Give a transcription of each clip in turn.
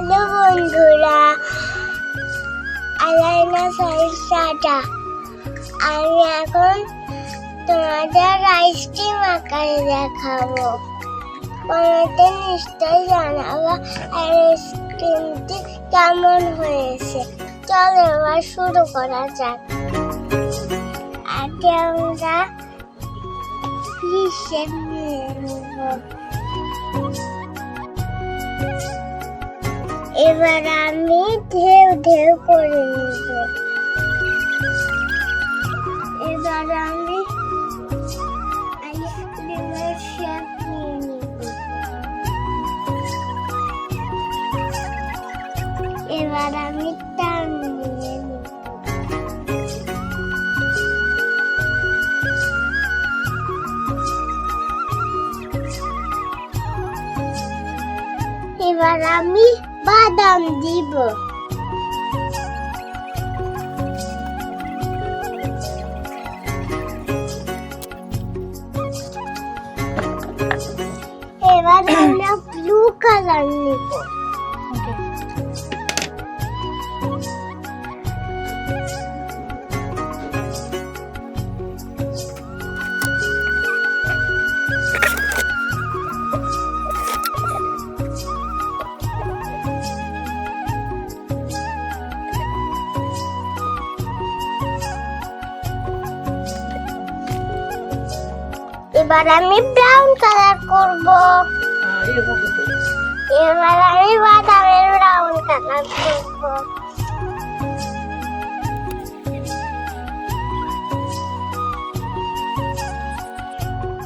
Hello বন্ধুরা আলাইনা সাইসাটা আমি এখন তোমাদের আইসক্রিম আকারে দেখাবো। তোমাদের নিশ্চয়ই জানাব আইসক্রিমটি কেমন হয়েছে। চলো এবার শুরু করা যাক। আগে আমরা হিসেব নিয়ে নেব। এবার আমি ঢেউ ঢেউ করে নিব। এবার আমি আইসক্রিমের শেপ নিয়ে এবার আমি টান নিয়ে এবার আমি বাদাম দিব এবার আমরা ব্লু কালার নিব এবার আমি ব্রাউন কালার করব। এবার আমি বাদামের ব্রাউন কালার করব।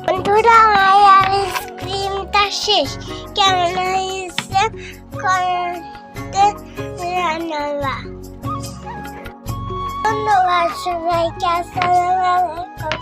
বন্ধুরা, আমার আইসক্রিমটা শেষ। কেমন হয়েছে? করতে জানাবা। ধন্যবাদ সবাইকে। আসসালামু আলাইকুম।